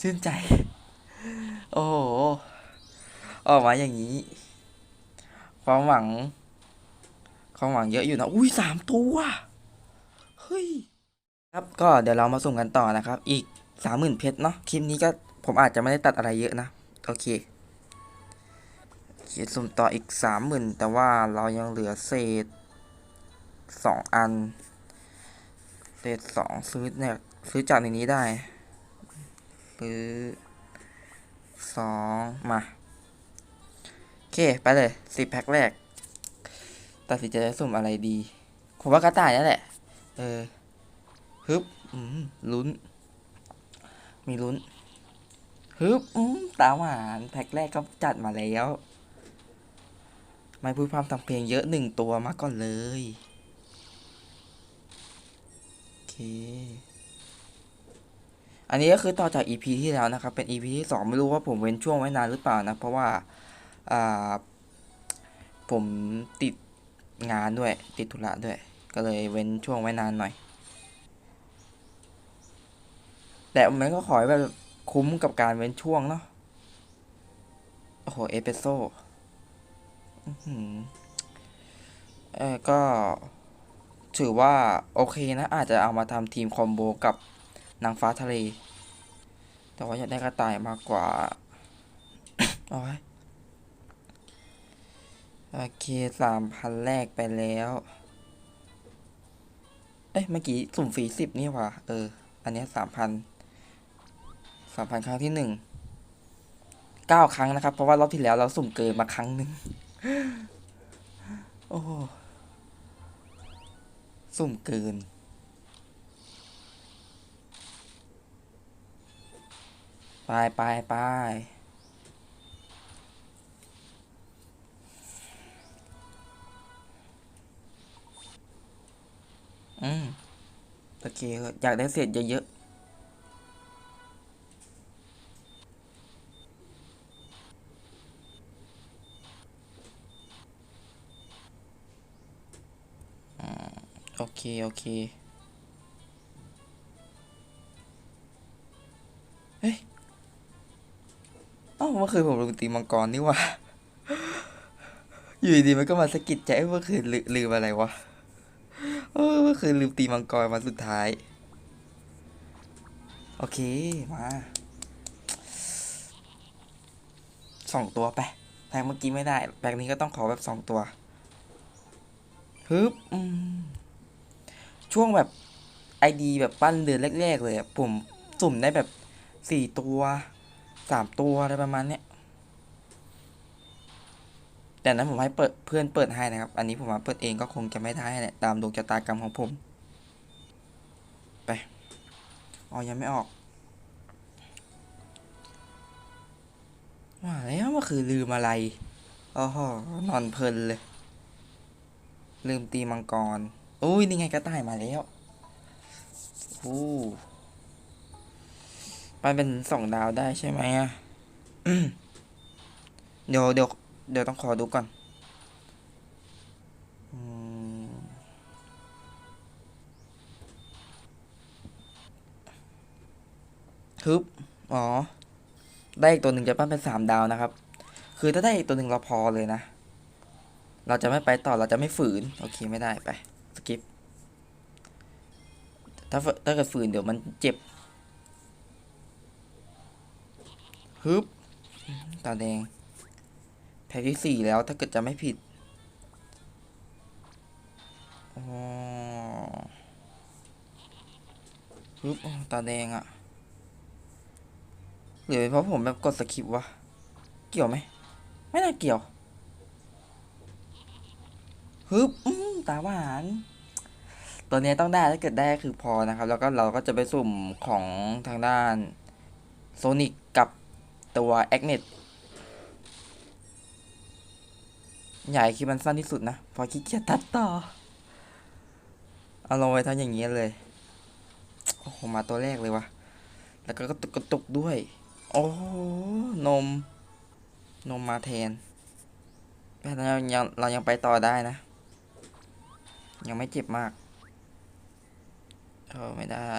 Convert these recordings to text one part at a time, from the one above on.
ชื่นใจ โอ้โห ออกมาอย่างนี้ ความหวัง ความหวังเยอะอยู่นะ อุ้ยสามตัว เฮ้ย ครับ ก็เดี๋ยวเรามาส่งกันต่อนะครับ อีกสามหมื่นเพชรเนาะ คลิปนี้ก็ผมอาจจะไม่ได้ตัดอะไรเยอะนะ โอเคโอเคสุ่มต่ออีกสามหมื่นแต่ว่าเรายังเหลือเศษสองอัน เศษสองซื้อเนี่ยซื้อจากในนี้ได้ ซื้อสองมา โอเค ไปเลยสิบแพ็คแรก ตัดสินใจจะสุ่มอะไรดี ผมว่ากระต่ายนั่นแหละ เออฮึบอืมลุ้น มีลุ้นฮึบอืมตาหวานแพ็คแรกก็จัดมาแล้ว ไม่พูดพร่ำทำเพลงเยอะหนึ่งตัวมาก่อนเลย โอเค อันนี้ก็คือต่อจาก EP ที่แล้วนะครับ เป็น EP ที่สองไม่รู้ว่าผมเว้นช่วงไว้นานหรือเปล่านะ เพราะว่าผมติดงานด้วย ติดธุระด้วย ก็เลยเว้นช่วงไว้นานหน่อย แต่มันก็ขอให้แบบคุ้มกับการเว้นช่วงเนาะ โอ้โห เอเปโซ่เออก็ถือว่า โอเคนะ อาจจะเอามาทำทีมคอมโบกับ นางฟ้าทะเล แต่ว่าอยากได้กระต่ายมากกว่าโอ้ยโอเคสามพันแรกไปแล้ว เอ้ยเมื่อกี้สุ่มฟรีสิบนี่ว่าเออ อันนี้สามพันสามพันครั้งที่หนึ่งเก้าครั้งนะครับ เพราะว่ารอบที่แล้วเราสุ่มเกินมาครั้งหนึ่งโอ้สุ่มเกิน ไปไปไปอืมโอเคอยากได้เศษเยอะๆอืมโอเค โอเค มื่อคืนผมลืมตีมังกรนี่ว่า อยู่ดีๆมันก็มาสะกิดใจเมื่อคืนลืมลืมอะไรวะเมื่อคืนลืมตีมังกรมาสุดท้าย โอเค มาสองตัวไปแพงเมื่อกี้ไม่ได้แพงนี้ก็ต้องขอแบบสองตัวฮึบช่วงแบบไอดีแบบปั้นเดือนแรกๆเลยผมสุ่มได้แบบสี่ตัว สามตัวอะไรประมาณเนี้ยแต่นั้นผมให้เปิดเพื่อนเปิดให้นะครับ อันนี้ผมมาเปิดเองก็คงจะไม่ได้แหละตามดวงชะตากรรมของผม ไปอ๋อยังไม่ออกว่าแล้วเมื่อคืนลืมอะไรอ๋อนอนเพลินเลย ลืมตีมังกร อุ้ยนี่ไงกระต่ายมาแล้ว อู้ ไปเป็นสองดาวได้ใช่ไหมอะเดี๋ยวเดี๋ยวเดี๋ยวต้องขอดูก่อนฮึบอ๋อ ได้อีกตัวหนึ่งจะปั้นเป็นสามดาวนะครับ คือถ้าได้อีกตัวหนึ่งเราพอเลยนะ เราจะไม่ไปต่อเราจะไม่ฝืน โอเคไม่ได้ไป สกิป ถ้าถ้าเกิดฝืนเดี๋ยวมันเจ็บ ฮึบตาแดง แพ็ที่สี่แล้วถ้าเกิดจะไม่ผิดอ๋อฮึบตาแดงอะหรือเป็นเพราะผมแบบกดสคิปวะ เกี่ยวไหม ไม่น่าเกี่ยว ฮึบตาหวานตัวนี้ต้องได้ถ้าเกิดได้คือพอนะครับ แล้วก็เราก็จะไปสุ่มของทางด้านโซนิก ตัวแอคเน็ตใหญ่คลิปมันสั้นที่สุดนะ พอขี้เกียจตัดต่อ เอาลงไว้ทั้งอย่างนี้เลย โอ้โห มาตัวแรกเลยวะแล้วก็กระตุกกระตุกด้วย โอ้นม นมมาแทนแต่เรายังเรายังไปต่อได้นะ ยังไม่เจ็บมากเออไม่ได้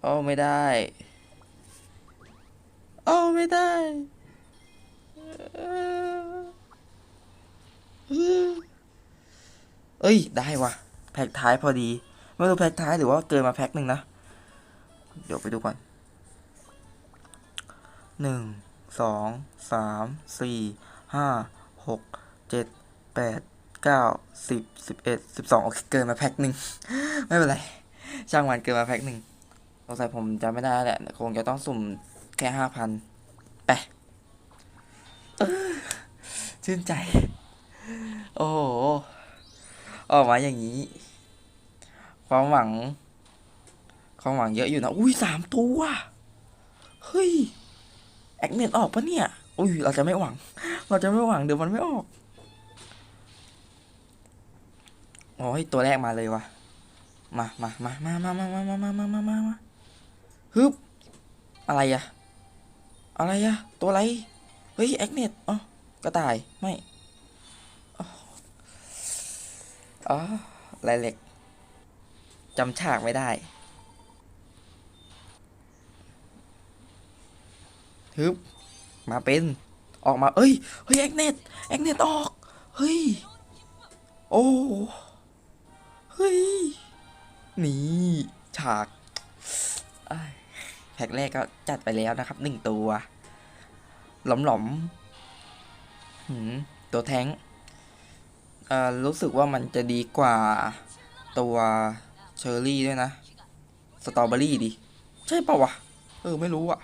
โอ้ไม่ได้ อาไม่ได้เอ้ย ได้วะแพ็คท้ายพอดี ไม่รู้แพ็คท้ายหรือว่าเกินมาแพ็คหนึ่งนะ เดี๋ยวไปดูก่อนหนึ่งสองสามสี่ห้าหกเจ็ดแปดเก้าสิบสิบเอ็ดสิบสองโอเคเกินมาแพ็คหนึ่ง ไม่เป็นไร ช่างมันเกินมาแพ็คหนึ่งสงสัยผมจำไม่ได้แหละ คงจะต้องสุ่ม แค่ห้าพันไปชื่นใจ โอ้โห ออกมาอย่างนี้ ความหวัง ความหวังเยอะอยู่นะ อุ้ยสามตัว เฮ้ย แอคเมนออกปะเนี่ย อุ้ย เราจะไม่หวัง เราจะไม่หวัง เดี๋ยวมันไม่ออกโอ้ยตัวแรกมาเลยวะมามามามามามามามามามามามามาฮึบอะไรอะ อะไรอะตัวอะไรเฮ้ยแอคเนตอ๋อกระต่ายไม่อ๋อลายเหล็กจำฉากไม่ได้ฮึบมาเป็นออกมา เอ้ย เฮ้ยแอคเนตแอคเนตออก เฮ้ย โอ้ เฮ้ย นี่ ฉากอ้ย พ็กแรกก็จัดไปแล้วนะครับหนึ่งตัวหลอมหลอมๆหืมตัวแท้งเอ่อรู้สึกว่ามันจะดีกว่าตัวเชอร์รี่ด้วยนะ สตรอเบอรี่ดิ ใช่ปะวะ เออ ไม่รู้อะ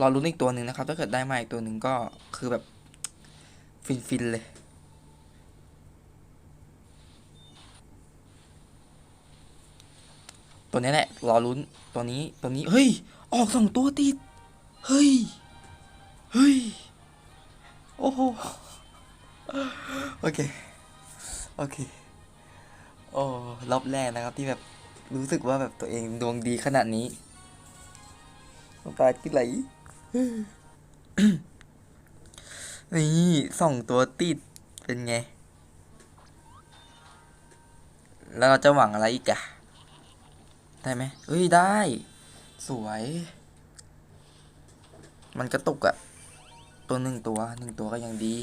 รอรุ้นอีกตัวหนึ่งนะครับ ถ้าเกิดได้มาอีกตัวหนึ่งก็คือแบบ ฟิน ๆ เลย ตัวนี้แหละรอลุ้นตัวนี้ตัวนี้เฮ้ย ออกสองตัวติด เฮ้ย เฮ้ย โอ้โหโอเค โอเค โอ้รอบแรกนะครับที่แบบรู้สึกว่าแบบตัวเองดวงดีขนาดนี้น้ำตาคิดไหล นี่สองตัวติดเป็นไง แล้วเราจะหวังอะไรอีกอะ ได้ไหมเอ้ยได้ สวย มันกระตุกอะตัวหนึ่งตัวหนึ่งตัวก็ยังดี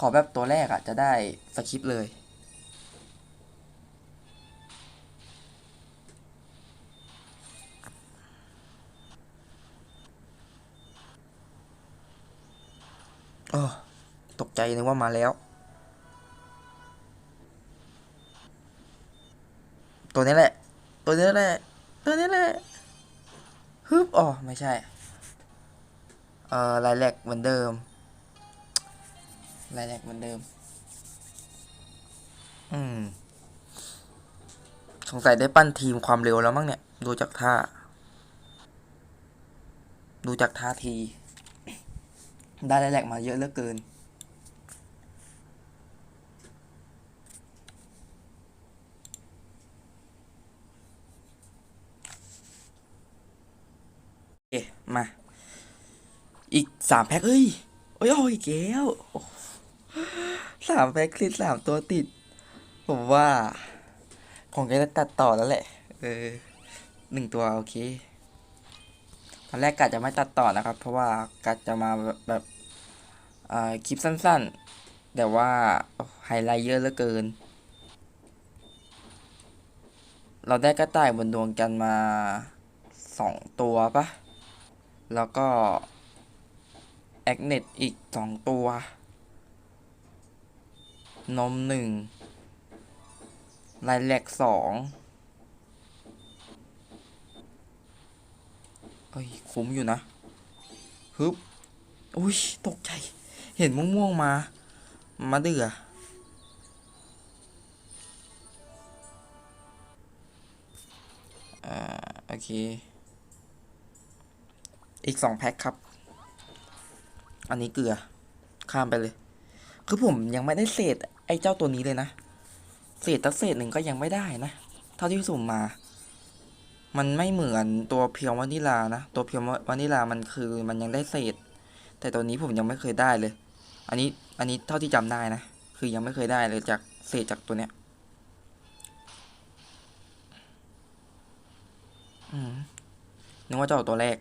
ขอแบบตัวแรกอะจะได้สคริปเลยโอ้ตกใจนึกว่ามาแล้ว ตัวนี้แหละ ตัวนี้แหละ ตัวนี้แหละฮึบอ๋อไม่ใช่ เอ่อลายแหลกเหมือนเดิมลายแหลกเหมือนเดิม อืม สงสัยได้ปั้นทีมความเร็วแล้วมั้งเนี่ย ดูจากท่า ดูจากท่าที ได้ลายแหลกมาเยอะเหลือเกิน โอเคมา อีกสามแพ็คเอ้ยโอ้ยโอ้ยแก้วสามแพ็คติดสามตัวติด ผมว่าคงจะตัดต่อแล้วแหละ เออหนึ่งตัวโอเค ตอนแรกกะจะไม่ตัดต่อนะครับ เพราะว่ากะจะมาแบบแบบคลิปสั้นๆ แต่ว่าไฮไลท์เยอะเหลือเกิน เราได้กระต่ายบนดวงจันทร์มาสองตัวปะแล้วก็ แอคเน็ตอีกสองตัว นมหนึ่งลายแหลกสองเอ้ย คุ้มอยู่นะ ฮึบ อุ้ย ตกใจ เห็นม่วง ๆ มา มาเดืออ่า โอเค อีกสองแพ็คครับ อันนี้เกลือ ข้ามไปเลย คือผมยังไม่ได้เศษไอ้เจ้าตัวนี้เลยนะ เศษตักเศษหนึ่งก็ยังไม่ได้นะ เท่าที่สุ่มมา มันไม่เหมือนตัวเพียววานิลานะ ตัวเพียววานิลามันคือมันยังได้เศษ แต่ตัวนี้ผมยังไม่เคยได้เลย อันนี้ อันนี้เท่าที่จำได้นะ คือยังไม่เคยได้เลยจากเศษจากตัวเนี้ย อืมนึกกว่าจะออกตัวแรก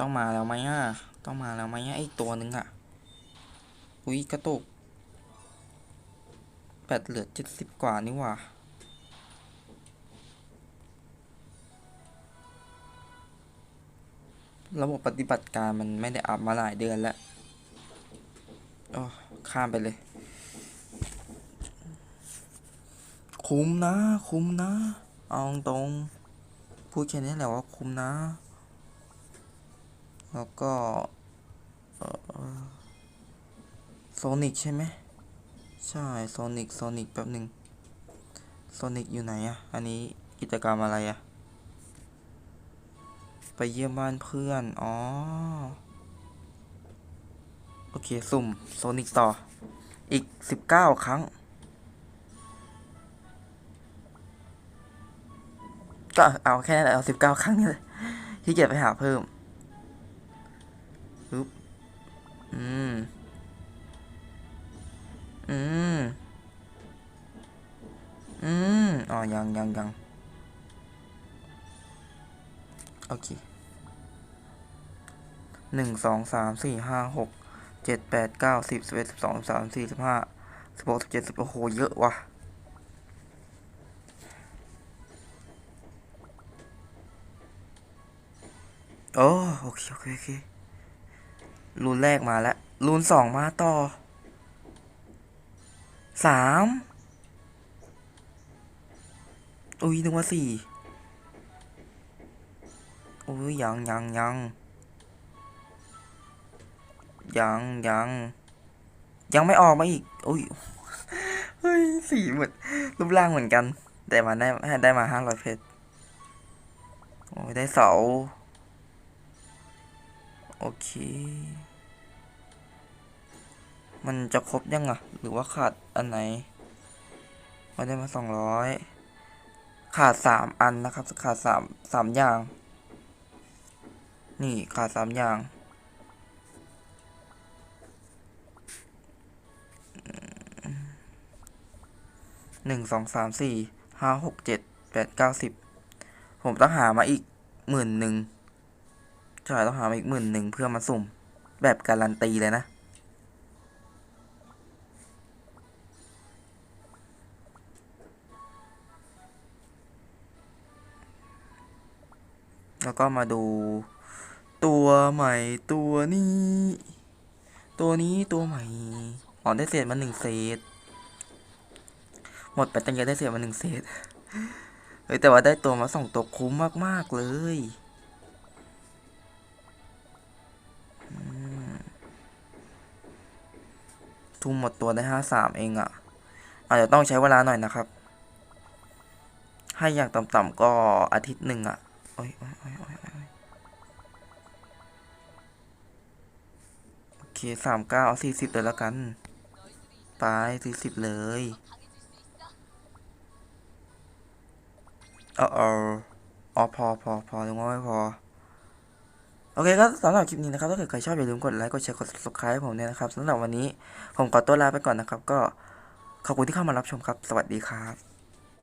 ต้องมาแล้วไหมอะ ต้องมาแล้วไหมอะไอตัวนึงอะ อุ้ยกระตุกแบตเหลือเจ็ดสิบกว่านี่ว่าระบบปฏิบัติการมันไม่ได้อัพมาหลายเดือนแล้วโอ้ข้ามไปเลย คุ้มนะ คุ้มนะ เอาตรง พูดแค่นี้แหละว่าคุ้มนะ แล้วก็โซนิกใช่ไหมใช่โซนิกโซนิกแป๊บหนึ่งโซนิกอยู่ไหนอะอันนี้กิจกรรมอะไรอะไปเยี่ยมบ้านเพื่อน อ๋อ โอเค สุ่มโซนิกต่อ อีกสิบเก้าครั้ง ก็เอาแค่นั้นแหละเอาสิบเก้าครั้งนี่เลยที่เกียจไปหาเพิ่ม อืม อืม อืม อ๋อ ยังยังยังโอเคหนึ่งสองสามสี่ห้าหกเจ็ดแปดเก้าสิบสิบเอ็ดสิบสองสิบสามสิบสี่สิบห้าสิบหกสิบเจ็ดสิบโอ้โห เยอะว่ะโอ้โอเค โอเค โอเค รูนแรกมาแล้วรูนสองมาต่อสามอุ้ยนึกว่าสี่อุ้ยยังยังยังยังยังยังไม่ออกมาอีกอุ้ยเฮ้ยสี่เหมือนรูปร่างเหมือนกัน แต่มาได้ได้มาห้าร้อยเพชรโอ้ยได้เสา โอเค มันจะครบยังอะหรือว่าขาดอันไหนมาได้มาสองร้อยขาดสามอันนะครับ ขาดสามสามอย่าง นี่ขาดสามอย่างหนึ่งสองสามสี่ห้าหกเจ็ดแปดเก้าสิบผมต้องหามาอีกหมื่นหนึ่ง ช่ต้องหามาอีกหมื่นหนึ่งเพื่อมาสุ่ม แบบการันตีเลยนะ แล้วก็มาดู ตัวใหม่ตัวนี้ ตัวนี้ตัวใหม่อ๋อได้เศษมาหนึ่งเศษ หมดไปตั้งเยอะได้เศษมาหนึ่งเศษเฮ้ยแต่ว่าได้ตัวมาสองตัวคุ้มมาก ๆ เลย ทุ่มหมดตัวได้ห้าสามเองอะ่ะ อาจจะต้องใช้เวลาหน่อยนะครับ ให้อย่างต่ำๆก็อาทิตย์หนึ่งอะ่ะโอ้ยโอ้ยโอ้ยโอ้ยโอเคสามเก้าเอาสี่สิบเลยแล้วกัน ไปสี่สิบเลยเออเออพอพอพอถึงไม่พอ อเคก็สำหรับคลิปนี้นะครับถ้าเกิดใครชอบอย่าลืมกดไลค์กดแชร์กด subscribe ผมเนี่ยนะครับสำหรับวันนี้ผมขอตัวลาไปก่อนนะครับ ก็ขอบคุณที่เข้ามารับชมครับ สวัสดีครับ